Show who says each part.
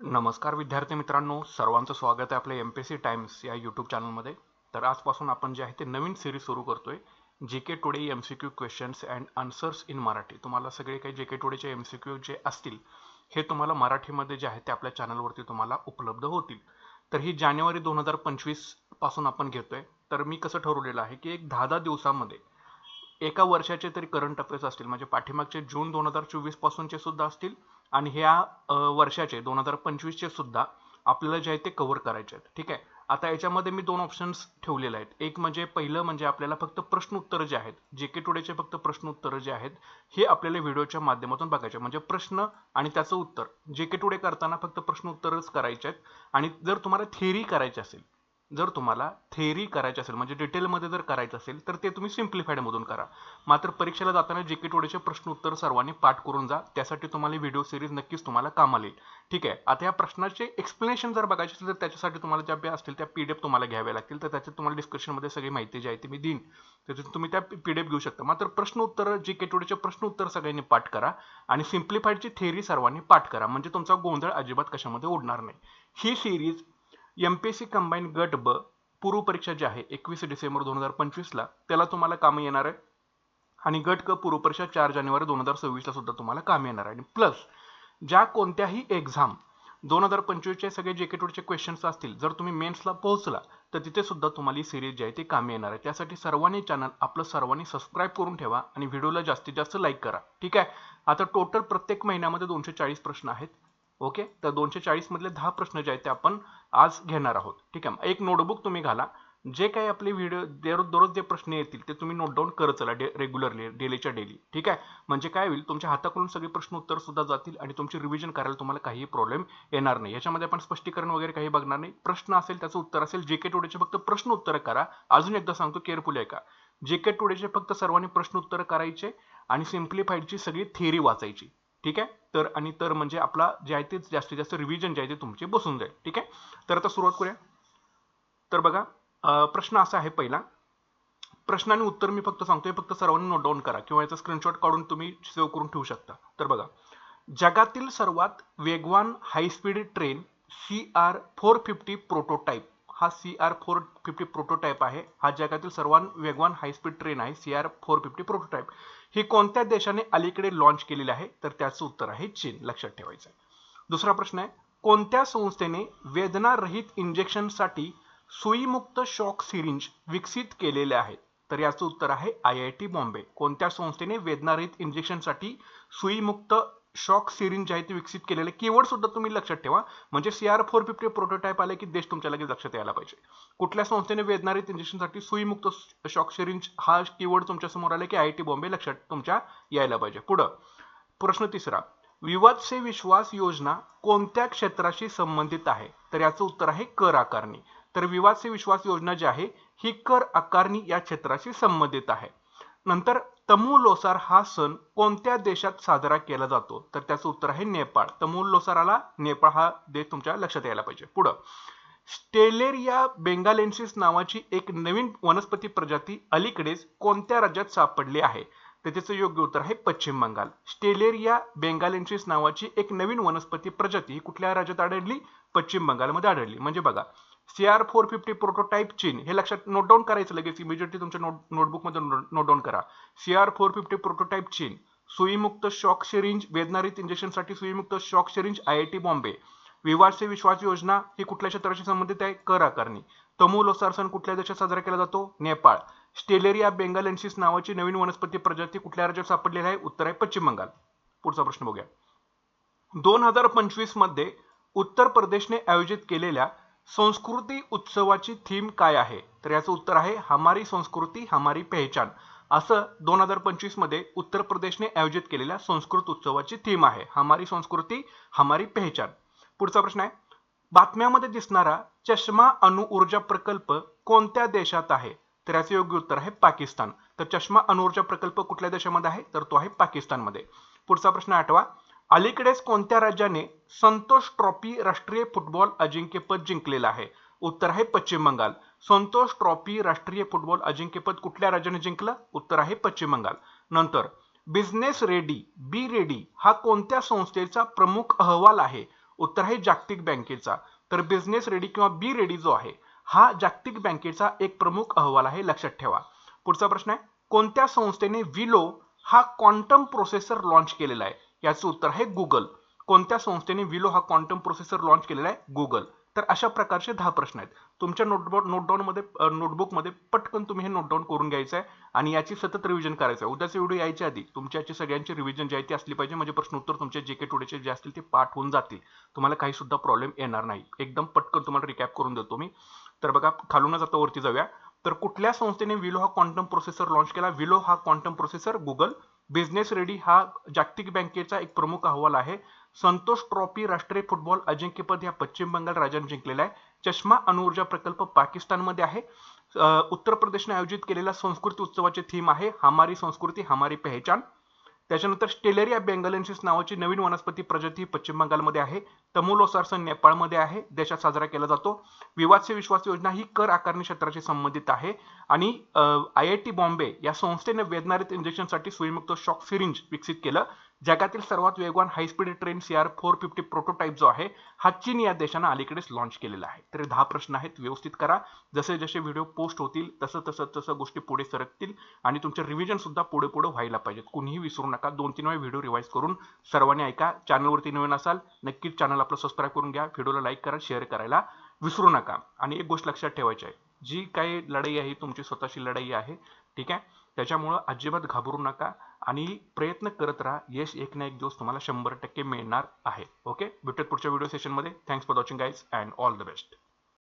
Speaker 1: नमस्कार विद्यार्थी मित्रांनो सर्वांचं स्वागत आहे आपल्या एम पी सी टाइम्स या यूट्यूब चॅनलमध्ये तर आजपासून आपण जे आहे ते नवीन सिरीज सुरू करतोय G K today M C Q questions and answers in Marathi तुम्हाला सगळे काही जे के टुडेचे एम सी क्यू जे असतील हे तुम्हाला मराठीमध्ये जे आहे ते आपल्या चॅनलवरती तुम्हाला उपलब्ध होतील. तर ही जानेवारी दोन हजार पंचवीसपासून आपण घेतोय. तर मी कसं ठरवलेलं आहे की एक दहा दहा दिवसामध्ये एका वर्षाचे तरी करंट अफेअर्स असतील म्हणजे पाठीमागचे जून दोन हजार चोवीसपासूनचे सुद्धा असतील आणि ह्या वर्षाचे दोन हजार पंचवीसचे सुद्धा आपल्याला जे आहे ते कव्हर करायचे आहेत. ठीक आहे? आता याच्यामध्ये मी दोन ऑप्शन्स ठेवलेले आहेत. एक म्हणजे पहिलं म्हणजे आपल्याला फक्त प्रश्न उत्तरं जे आहेत जे के टुडेचे फक्त प्रश्न उत्तरं जे आहेत हे आपल्याला व्हिडिओच्या माध्यमातून बघायचे म्हणजे प्रश्न आणि त्याचं उत्तर. जे के टुडे करताना फक्त प्रश्न उत्तरच करायचे आहेत. आणि जर तुम्हाला थिअरी करायची असेल जर तुम्हाला थेअरी करायची असेल म्हणजे डिटेलमध्ये जर करायचं असेल तर ते तुम्ही सिम्प्लिफाईड मधून करा. मात्र परीक्षेला जाताना जे के टोडेचे प्रश्न उत्तर सर्वांनी पाठ करून जा त्यासाठी तुम्हाला व्हिडिओ सिरीज नक्कीच तुम्हाला कामाला येईल. ठीक आहे? आता या प्रश्नाचे एक्सप्लेनेशन जर बघायचे असेल तर त्याच्यासाठी तुम्हाला ज्या बी असतील त्या पीडीएफ तुम्हाला घ्याव्या लागतील. तर त्याच्यात तुम्हाला डिस्क्रिप्शनमध्ये सगळी माहिती जी आहे ती मी देईन. त्याच्यातून तुम्ही त्या पीडीएफ घेऊ शकता. मात्र प्रश्न उत्तर जे के टोडेचे प्रश्न उत्तर सगळ्यांनी पाठ करा आणि सिम्प्लिफाईडची थेअरी सर्वांनी पाठ करा. म्हणजे तुमचा गोंधळ अजिबात कशामध्ये उडणार नाही. ही series M P S C combine गट ब पूर्व परीक्षा जी आहे एकवीस डिसेंबर दोन हजार पंचवीसला त्याला तुम्हाला कामं येणार आहे आणि गट क पूर्व परीक्षा चार जानेवारी दोन हजार सव्वीसला सुद्धा तुम्हाला काम येणार आहे आणि प्लस ज्या कोणत्याही एक्झाम दोन हजार पंचवीसचे सगळे जे के टूडचे क्वेश्चन्स असतील जर तुम्ही मेन्सला पोहोचला तर तिथे सुद्धा तुम्हाला ही सिरीज जी आहे ती कामी येणार आहे त्यासाठी सर्वांनी चॅनल आपलं सर्वांनी सबस्क्राईब करून ठेवा आणि व्हिडिओला जास्तीत जास्त लाईक करा. ठीक आहे? आता टोटल प्रत्येक महिन्यामध्ये दोनशे चाळीस प्रश्न आहेत. ओके? तर दोनशे चाळीस मधले दहा प्रश्न जे आहेत ते आपण आज घेणार आहोत. ठीक आहे? एक नोटबुक तुम्ही घाला. जे काही आपले व्हिडिओ दररोज दररोज जे प्रश्न येतील ते तुम्ही नोट डाऊन करत चला डे रेग्युलरली डेलीच्या डेली ठीक आहे? म्हणजे काय होईल? तुमच्या हाताकडून सगळे प्रश्न उत्तर सुद्धा जातील आणि तुमची रिव्हिजन करायला तुम्हाला काहीही प्रॉब्लेम येणार नाही. याच्यामध्ये आपण स्पष्टीकरण वगैरे काही बघणार नाही. प्रश्न असेल त्याचं उत्तर असेल. जे के टुडेचे फक्त प्रश्न उत्तर करा. अजून एकदा सांगतो केअरफुल आहे का? जे के टुडेचे फक्त सर्वांनी प्रश्न उत्तर करायचे आणि सिम्प्लिफाईडची सगळी थेरी वाचायची. ठीक आहे? तर आणि तर म्हणजे आपला जे आहे ते जास्तीत जास्त रिव्हिजन जे आहे ते तुमचे बसून जाईल. ठीक आहे? तर आता सुरुवात करूया. तर बघा प्रश्न असा आहे पहिला. प्रश्न आणि उत्तर मी फक्त सांगतोय फक्त सर्वांनी नोट डाऊन करा किंवा याचा स्क्रीनशॉट काढून तुम्ही सेव्ह करून ठेवू शकता. तर बघा जगातील सर्वात वेगवान high speed train C R four fifty prototype हा C R four fifty prototype आहे. हा जगातील सर्वात वेगवान हायस्पीड ट्रेन आहे C R four fifty prototype ही कोणत्या देशाने अलीकडे लॉन्च केलेली आहे? तर त्याचं उत्तर आहे चीन. लक्षात ठेवायचं आहे. दुसरा प्रश्न आहे कोणत्या संस्थेने वेदनारहित इंजेक्शनसाठी सुईमुक्त शॉक सिरिंज विकसित केलेले आहेत तर याचं उत्तर आहे आय आय टी बॉम्बे. कोणत्या संस्थेने वेदनारहित इंजेक्शनसाठी सुईमुक्त शॉक सिरिंज जे आहे ते विकसित केलेले कीवर्ड सुद्धा तुम्ही लक्षात ठेवा. म्हणजे C R four fifty prototype आले की देश तुमच्या लगेच लक्षात यायला पाहिजे. कुठल्या संस्थेने वेदनारी इंजेक्शनसाठी सुईमुक्त शॉक सिरिंज हा कीवर्ड तुमच्यासमोर आला की आय टी बॉम्बे लक्षात तुमच्या यायला पाहिजे. पुढं प्रश्न तिसरा विवाद से विश्वास योजना कोणत्या क्षेत्राशी संबंधित आहे? तर याचं उत्तर आहे कर आकारणी. तर विवाद से विश्वास योजना जी आहे ही कर आकारणी या क्षेत्राशी संबंधित आहे. नंतर तमू लोसार हा सण कोणत्या देशात साजरा केला जातो? तर त्याचं उत्तर आहे नेपाळ. तमूल लोसाराला नेपाळ हा देश तुमच्या लक्षात यायला पाहिजे. पुढं. स्टेलेरिया बेंगालेन्सिस नावाची एक नवीन वनस्पती प्रजाती अलीकडेच कोणत्या राज्यात सापडली आहे? तर त्याचं योग्य उत्तर आहे पश्चिम बंगाल. स्टेलेरिया बेंगालेन्सिस नावाची एक नवीन वनस्पती प्रजाती कुठल्या राज्यात आढळली? पश्चिम बंगालमध्ये आढळली. म्हणजे बघा C R four fifty prototype चीन हे लक्षात नोट डाऊन करायचं लगेच इमिजिएटली तुमच्या नोट नोटबुकमध्ये नोट डाऊन करा. C R four fifty prototype चीन सुईमुक्त शॉक शेरिंज वेदनारित इंजेक्शनसाठी सुईमुक्त shock syringe I I T Bombay विवाद से विश्वास योजना ही कुठल्या क्षेत्राशी संबंधित आहे? कर आकारणी. तमू लोसार सण कुठल्या देशात साजरा केला जातो? नेपाळ. स्टेलेरिया बेंगालेन्सिस नावाची नवीन वनस्पती प्रजाती कुठल्या राज्यात सापडलेली आहे? उत्तर आहे पश्चिम बंगाल. पुढचा प्रश्न बघूया. दोन हजार पंचवीसमध्ये उत्तर प्रदेशने आयोजित केलेल्या संस्कृती उत्सवाची थीम काय आहे? तर याचं उत्तर आहे हमारी संस्कृती हमारी पहचान. असं दोन हजार पंचवीसमध्ये उत्तर प्रदेशने आयोजित केलेल्या संस्कृत उत्सवाची थीम आहे हमारी संस्कृती हमारी पहचान. पुढचा प्रश्न आहे बातम्यामध्ये दिसणारा चष्मा अणु ऊर्जा प्रकल्प कोणत्या देशात आहे? तर याचे योग्य उत्तर आहे पाकिस्तान. तर चष्मा अणुऊर्जा प्रकल्प कुठल्या देशामध्ये आहे? तर तो आहे पाकिस्तानमध्ये. पुढचा प्रश्न आठवा अलीकडेच कोणत्या राज्याने संतोष ट्रॉफी राष्ट्रीय फुटबॉल अजिंक्यपद जिंकलेलं आहे? उत्तर आहे पश्चिम बंगाल. संतोष ट्रॉफी राष्ट्रीय फुटबॉल अजिंक्यपद कुठल्या राज्याने जिंकलं? उत्तर आहे पश्चिम बंगाल. नंतर बिझनेस रेडी बी रेडी हा कोणत्या संस्थेचा प्रमुख अहवाल आहे? उत्तर आहे जागतिक बँकेचा. तर बिझनेस रेडी किंवा बी रेडी जो आहे हा जागतिक बँकेचा एक प्रमुख अहवाल आहे लक्षात ठेवा. पुढचा प्रश्न आहे कोणत्या संस्थेने विलो हा क्वांटम प्रोसेसर लॉन्च केलेला आहे? याचं उत्तर आहे गुगल कोणत्या संस्थेने विलो हा क्वांटम प्रोसेसर लॉन्च केलेला आहे? गुगल तर अशा प्रकारचे दहा प्रश्न आहेत. तुमच्या नोटबॉ नोटडाऊनमध्ये नोटबुकमध्ये पटकन तुम्ही हे नोटडाऊन करून घ्यायचं आहे आणि याची सतत रिव्हिजन करायचं आहे. उद्याचे व्हिडिओ यायच्या आधी तुमच्या याची सगळ्यांची रिव्हिजन जे आहे ती असली पाहिजे. म्हणजे प्रश्न उत्तर तुमचे जे के टुडेचे जे असतील ते पाठ होऊन जातील. तुम्हाला काही सुद्धा प्रॉब्लेम येणार नाही. एकदम पटकन तुम्हाला रिकॅप करून देतो मी. तर बघा खालूनच आता वरती जाऊया. तर कुठल्या संस्थेने विलो हा क्वांटम प्रोसेसर लॉन्च केला? विलो हा quantum processor Google business ready हा जागतिक बँकेचा एक प्रमुख अहवाल आहे. संतोष ट्रॉफी राष्ट्रीय फुटबॉल अजिंक्यपद या पश्चिम बंगाल राज्याने जिंकलेला आहे. चष्मा अणुऊर्जा प्रकल्प पाकिस्तानमध्ये आहे. उत्तर प्रदेशने आयोजित केलेला संस्कृती उत्सवाची थीम आहे हमारी संस्कृती हमारी पहचान. त्याच्यानंतर स्टेलेरिया बेंगलेन्सिस नावाची नवीन वनस्पती प्रजाती पश्चिम बंगालमध्ये आहे. तमुलोसार सण नेपाळमध्ये आहे देशात साजरा केला जातो. विवाद से विश्वास योजना ही कर आकारणी क्षेत्राशी संबंधित आहे आणि आय आय टी बॉम्बे या संस्थेने वेदनारित इंजेक्शनसाठी सुईमुक्त शॉक सिरिंज विकसित केलं. जगातील सर्वात वेगवान high speed train C R four fifty prototype जो आहे हा चीन या देशानं अलीकडेच लॉन्च केलेला आहे. तर दहा प्रश्न आहेत व्यवस्थित करा. जसे जसे व्हिडिओ पोस्ट होतील तसं तसं तसं गोष्टी पुढे सरकतील आणि तुमचे रिव्हिजन सुद्धा पुढे पुढे व्हायला पाहिजेत. कुणीही विसरू नका. दोन तीन वेळा व्हिडिओ रिवाईज करून सर्वांनी ऐका. चॅनलवरती नवीन असाल नक्कीच चॅनल आपलं सबस्क्राईब करून घ्या. व्हिडिओला लाईक करा शेअर करायला विसरू नका. आणि एक गोष्ट लक्षात ठेवायची आहे. जी काही लढाई आहे तुमची स्वतःची लढाई आहे ठीक आहे? त्याच्यामुळं अजिबात घाबरू नका आणि प्रयत्न करत राहा. यश एक ना एक दिवस तुम्हाला शंभर टक्के मिळणार आहे. ओके भेटत पुढच्या व्हिडिओ सेशनमध्ये thanks for watching guys and all the best